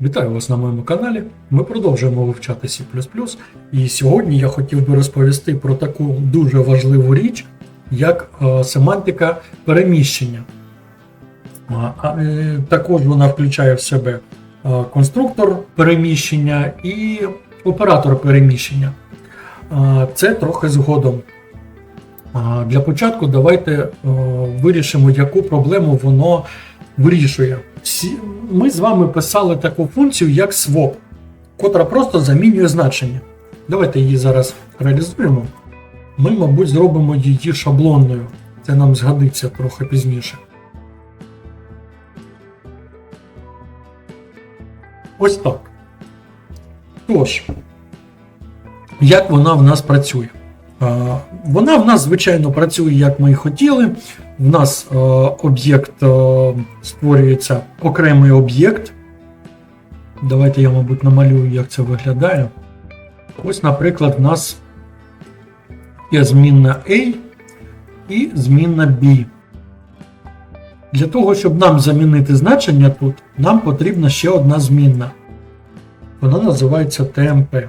Вітаю вас на моєму каналі. Ми продовжуємо вивчати C++. І сьогодні я хотів би розповісти про таку дуже важливу річ, як е, семантика переміщення. Е, також вона включає в себе е, конструктор переміщення і оператор переміщення. Це трохи згодом. Для початку давайте вирішимо, яку проблему воно вирішує. Ми з вами писали таку функцію, як swap, котра просто замінює значення. Давайте її зараз реалізуємо. Ми, мабуть, зробимо її шаблонною. Це нам згодиться трохи пізніше. Ось так. Тож, як вона в нас працює? Вона в нас, звичайно, працює, як ми і хотіли. В нас е, об'єкт е, створюється окремий об'єкт. Давайте я, мабуть, намалюю, як це виглядає. Ось, наприклад, в нас є змінна A і змінна B. Для того, щоб нам замінити значення тут, нам потрібна ще одна змінна. Вона називається TMP.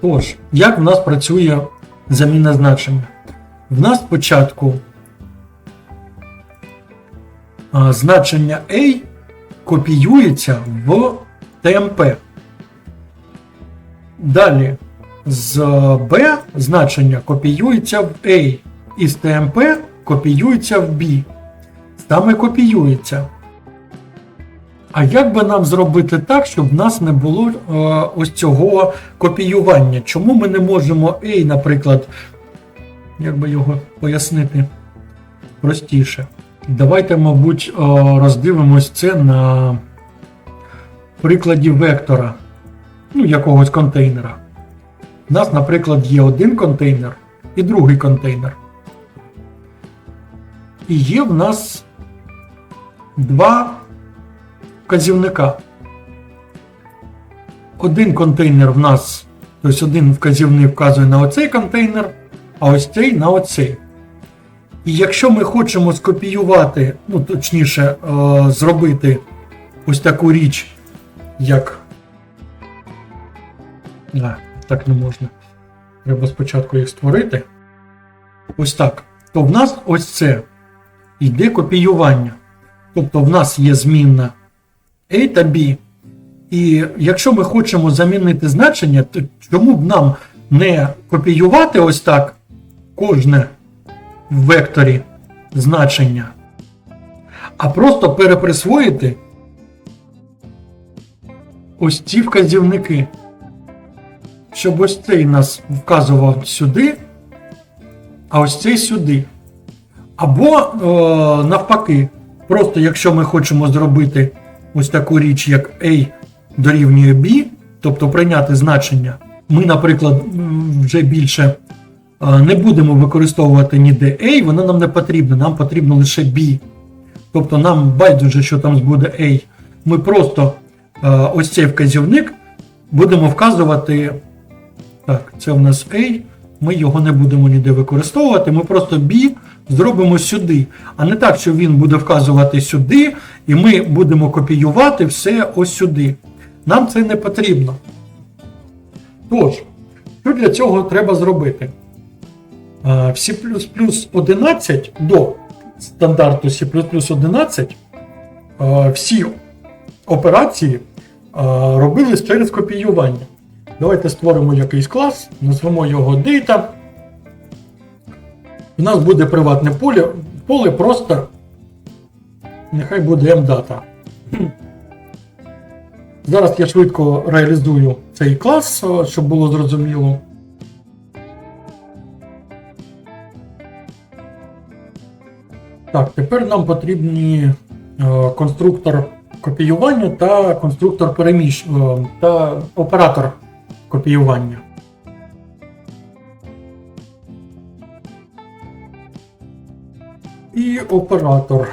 Тож, як в нас працює заміна значення? В нас спочатку значення A копіюється в TMP. Далі з B значення копіюється в A, і з TMP копіюється в B. Саме копіюється. А як би нам зробити так, щоб в нас не було е, ось цього копіювання? Чому ми не можемо A, наприклад, як би його пояснити простіше? Давайте, мабуть, е, роздивимось це на прикладі вектора, ну, якогось контейнера. У нас, наприклад, є один контейнер і другий контейнер. І є в нас два вказівника. Один контейнер в нас, тобто один вказівник вказує на оцей контейнер, а ось цей на оцей. І якщо ми хочемо скопіювати, ну точніше, е, зробити ось таку річ, як. А, так не можна. Треба спочатку їх створити. Ось так. То в нас ось це йде копіювання. Тобто в нас є змінна A та B. І якщо ми хочемо замінити значення, то чому б нам не копіювати ось так кожне в векторі значення, а просто переприсвоїти ось ці вказівники. Щоб ось цей нас вказував сюди, а ось цей сюди. Або е, навпаки, просто якщо ми хочемо зробити ось таку річ, як A дорівнює B, тобто прийняти значення, ми, наприклад, вже більше не будемо використовувати ніде A, воно нам не потрібно, нам потрібно лише B. Тобто нам байдуже, що там буде A. Ми просто ось цей вказівник будемо вказувати. Так, це в нас A. Ми його не будемо ніде використовувати. Ми просто B зробимо сюди. А не так, що він буде вказувати сюди, і ми будемо копіювати все ось сюди. Нам це не потрібно. Тож, що для цього треба зробити? C 11 до стандарту C 11 всі операції робились через копіювання. Давайте створимо якийсь клас, назвемо його Data. У нас буде приватне поле, поле просто нехай буде mdata. Зараз я швидко реалізую цей клас, щоб було зрозуміло. Так, тепер нам потрібні е, конструктор копіювання та конструктор переміщ... е, та оператор копіювання. Оператор.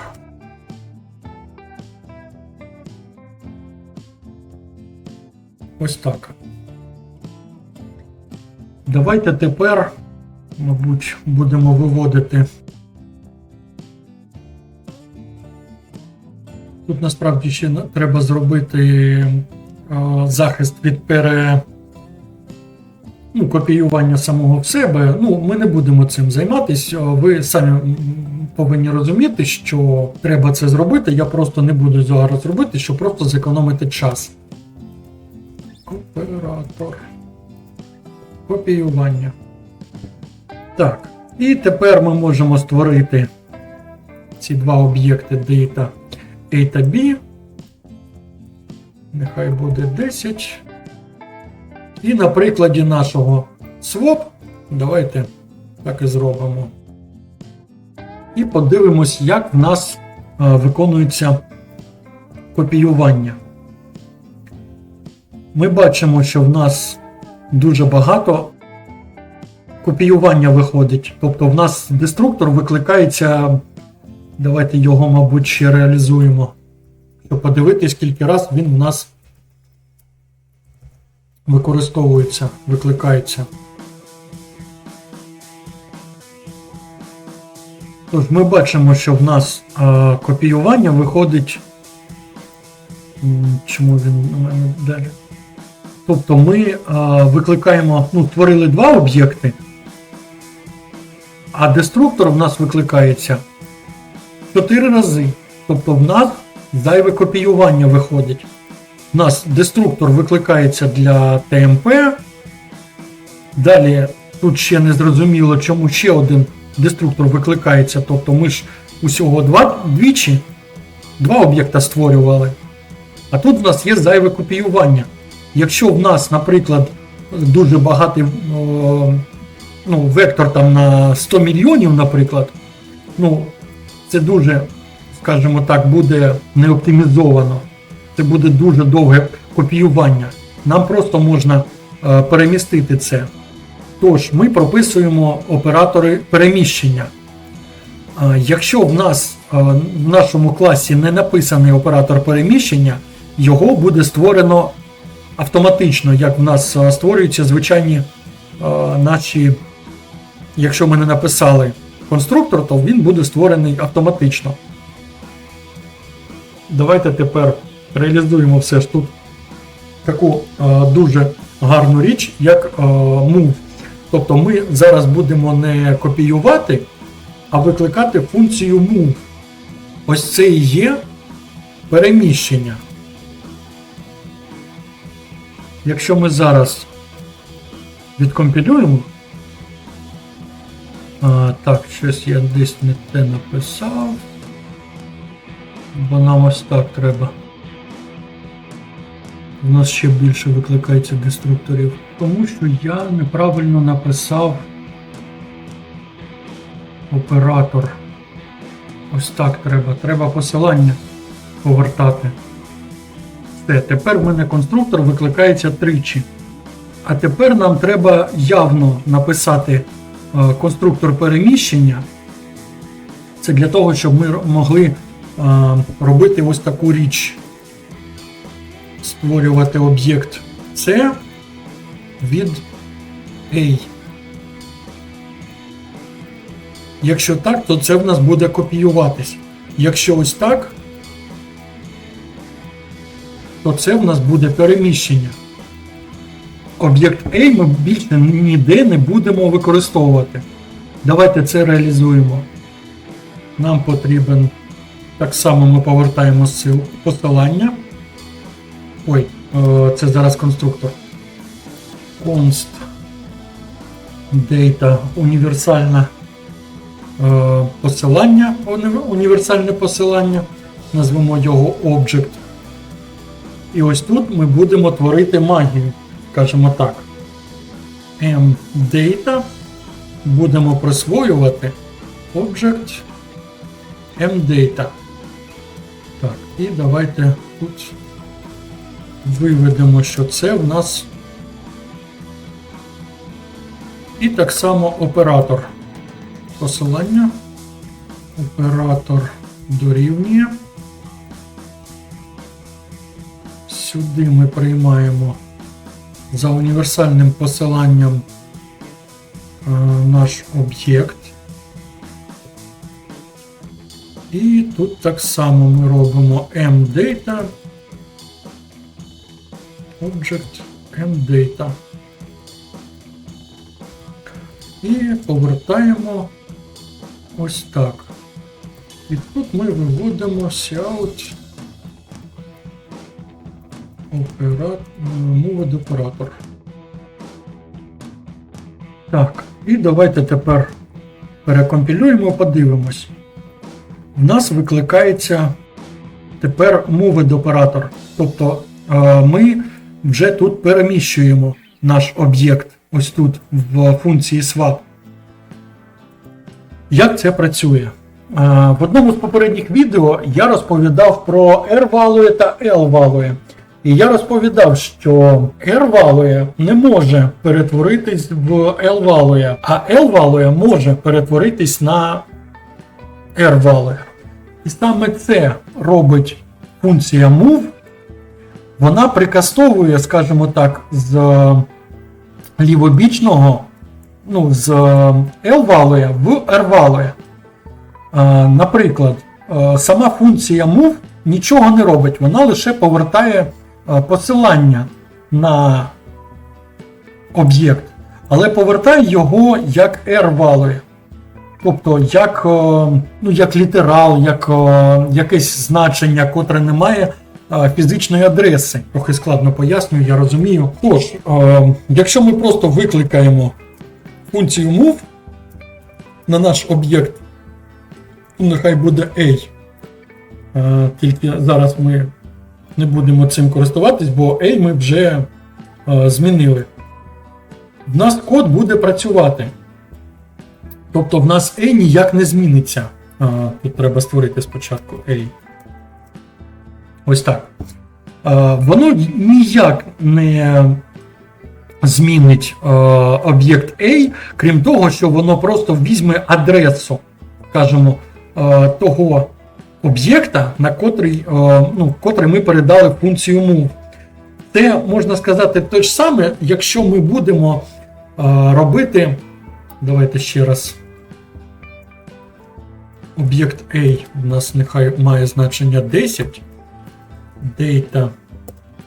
Ось так. Давайте тепер, мабуть, будемо виводити Тут насправді ще треба зробити захист від пере. Ну, копіювання самого в себе. Ну, ми не будемо цим займатися. Ви самі повинні розуміти, що треба це зробити. Я просто не буду зараз робити, щоб просто зекономити час. Оператор. Копіювання. Так. І тепер ми можемо створити ці два об'єкти data A та B. Нехай буде 10. І на прикладі нашого swap давайте так і зробимо. І подивимось, як в нас е, виконується копіювання. Ми бачимо, що в нас дуже багато копіювання виходить. Тобто в нас деструктор викликається. Давайте його, мабуть, ще реалізуємо. Щоб подивитись, скільки раз він в нас використовується, викликається. Тож ми бачимо, що в нас е, копіювання виходить. Чому він у мене далі? Тобто ми е, викликаємо, ну, створили два об'єкти, а деструктор в нас викликається 4 рази. Тобто в нас зайве копіювання виходить. У нас деструктор викликається для ТМП. Далі тут ще не зрозуміло, чому ще один деструктор викликається. Тобто ми ж усього два, двічі два об'єкта створювали. А тут в нас є зайве копіювання. Якщо в нас, наприклад, дуже багатий ну, вектор там на 100 мільйонів, наприклад, ну, це дуже, скажімо так, буде не оптимізовано. Це буде дуже довге копіювання. Нам просто можна е, перемістити це. Тож, ми прописуємо оператори переміщення. Якщо в нас в нашому класі не написаний оператор переміщення, його буде створено автоматично, як в нас створюються звичайні наші, якщо ми не написали конструктор, то він буде створений автоматично. Давайте тепер реалізуємо все ж тут таку дуже гарну річ, як move. Тобто ми зараз будемо не копіювати, а викликати функцію move. Ось це і є переміщення. Якщо ми зараз відкомпілюємо. А, так, щось я десь не те написав. Бо нам ось так треба. У нас ще більше викликається деструкторів. Тому що я неправильно написав оператор. Ось так треба. Треба посилання повертати. Все, тепер в мене конструктор викликається тричі. А тепер нам треба явно написати е, конструктор переміщення. Це для того, щоб ми могли е, робити ось таку річ. Створювати об'єкт C від A. Якщо так, то це в нас буде копіюватись. Якщо ось так, то це в нас буде переміщення. Об'єкт A ми більше ніде не будемо використовувати. Давайте це реалізуємо. Нам потрібен. Так само ми повертаємо посилання. Ой, е, це зараз конструктор. Const data універсальне е, посилання, універсальне посилання. Назвемо його Object. І ось тут ми будемо творити магію, скажімо так. mData будемо присвоювати Object mData. Так, і давайте тут виведемо, що це в нас. І так само оператор. Посилання. Оператор дорівнює. Сюди ми приймаємо за універсальним посиланням е, наш об'єкт. І тут так само ми робимо mdata. Object mdata. І повертаємо ось так. І тут ми виводимо shout оператор. Так, і давайте тепер перекомпілюємо, подивимось. В нас викликається тепер moved оператор. Тобто е, ми вже тут переміщуємо наш об'єкт ось тут в функції swap. Як це працює? В одному з попередніх відео я розповідав про R-value та L-value. І я розповідав, що R-value не може перетворитись в L-value, а L-value може перетворитись на R-value. І саме це робить функція move. Вона прикастовує, скажімо так, з лівобічного, ну, з L-value в R-value. Е, Наприклад, е, сама функція move нічого не робить, вона лише повертає е, посилання на об'єкт, але повертає його як R-value. Тобто як, е, ну, як літерал, як е, якесь значення, котре не має е, фізичної адреси. Трохи складно пояснюю, я розумію. Тож, якщо ми просто викликаємо функцію move на наш об'єкт, ну, нехай буде A. Тільки зараз ми не будемо цим користуватись, бо A ми вже змінили. В нас код буде працювати. Тобто в нас A ніяк не зміниться. Тут треба створити спочатку A. Ось так. Воно ніяк не змінить е, об'єкт A, крім того, що воно просто візьме адресу, скажімо, е, того об'єкта, на котрий, е, ну, котрий ми передали функцію move. Це можна сказати те ж саме, якщо ми будемо е, робити. Давайте ще раз. Об'єкт A у нас нехай має значення 10. Data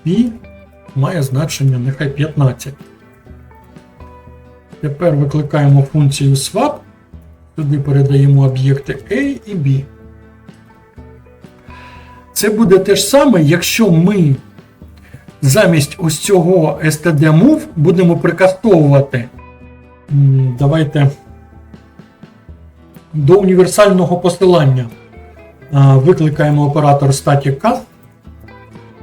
P має значення нехай 15. Тепер викликаємо функцію swap. Туди передаємо об'єкти A і B. Це буде те ж саме, якщо ми замість ось цього std-move будемо прикастовувати. Давайте до універсального посилання викликаємо оператор static cast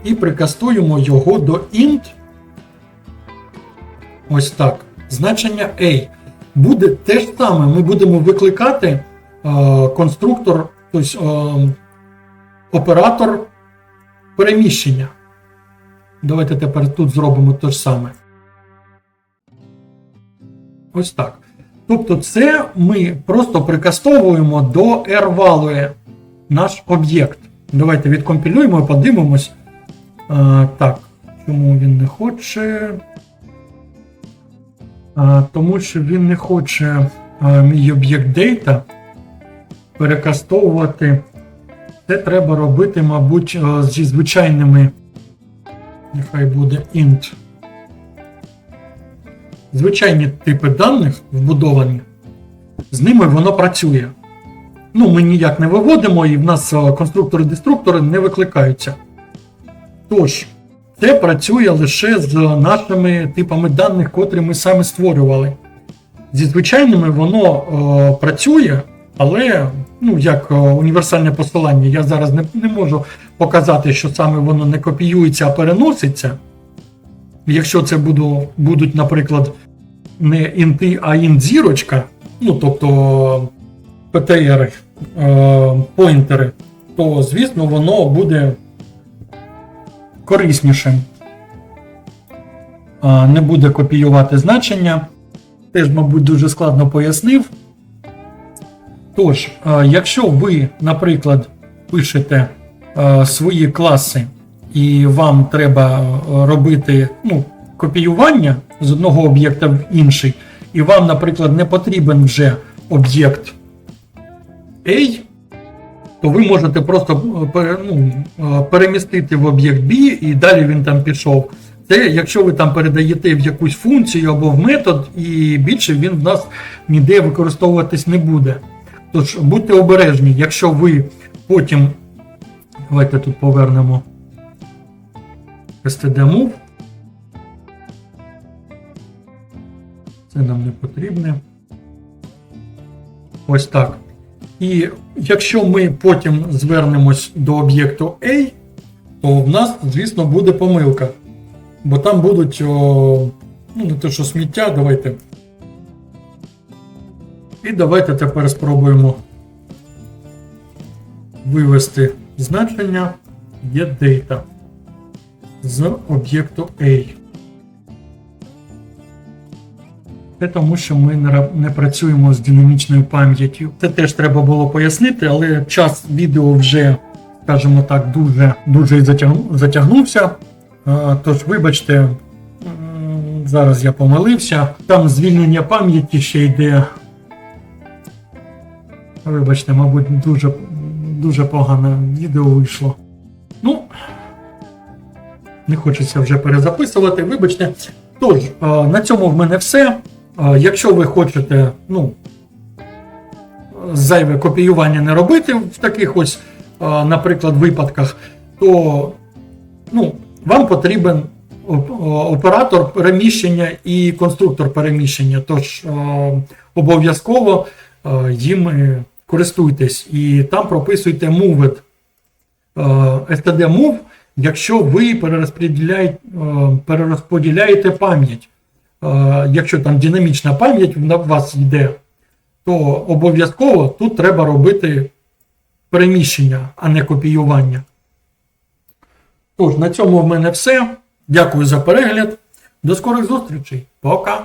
і прикастуємо його до int. Ось так. Значення A. Буде те ж саме. Ми будемо викликати а, конструктор, тобто а, оператор переміщення. Давайте тепер тут зробимо те ж саме. Ось так. Тобто, це ми просто прикастовуємо до R-value наш об'єкт. Давайте відкомпілюємо і подивимось. А, так, чому він не хоче? А, тому що він не хоче а, мій об'єкт data перекастовувати. Це треба робити, мабуть, а, зі звичайними. Нехай буде int звичайні типи даних вбудовані, з ними воно працює. Ну, ми ніяк не виводимо, і в нас е, конструктори-деструктори не викликаються. Тож, це працює лише з нашими типами даних, котрі ми самі створювали. Зі звичайними воно е, працює, але ну, як е, універсальне посилання, я зараз не, не можу показати, що саме воно не копіюється, а переноситься. Якщо це буду, будуть, наприклад, не інти, а інт-зірочка, ну тобто PTR, е, поінтери, то, звісно, воно буде кориснішим. Не буде копіювати значення. Теж, мабуть, дуже складно пояснив. Тож, якщо ви, наприклад, пишете свої класи і вам треба робити ну, копіювання з одного об'єкта в інший, і вам, наприклад, не потрібен вже об'єкт A, то ви можете просто е, ну, е, перемістити в об'єкт B і далі він там пішов. Це якщо ви там передаєте в якусь функцію або в метод, і більше він в нас ніде використовуватись не буде. Тож будьте обережні, якщо ви потім. Давайте тут повернемо std-move. Це нам не потрібне. Ось так. І якщо ми потім звернемось до об'єкту A, то в нас, звісно, буде помилка. Бо там будуть, о, ну, не те, що сміття, давайте. І давайте тепер спробуємо вивести значення getData з об'єкту A. Це тому, що ми не, працюємо з динамічною пам'яттю. Це теж треба було пояснити, але час відео вже, скажімо так, дуже, дуже затягнувся. Е, Тож, вибачте, зараз я помилився. Там звільнення пам'яті ще йде. Вибачте, мабуть, дуже, дуже погане відео вийшло. Ну, не хочеться вже перезаписувати, вибачте. Тож, е, на цьому в мене все. Якщо ви хочете, ну, зайве копіювання не робити в таких ось, наприклад, випадках, то ну, вам потрібен оператор переміщення і конструктор переміщення. Тож обов'язково їм е, користуйтесь і там прописуйте moved std move, якщо ви перерозподіляєте пам'ять. Якщо там динамічна пам'ять на вас йде, то обов'язково тут треба робити переміщення, а не копіювання. Тож, на цьому в мене все. Дякую за перегляд. До скорих зустрічей. Пока!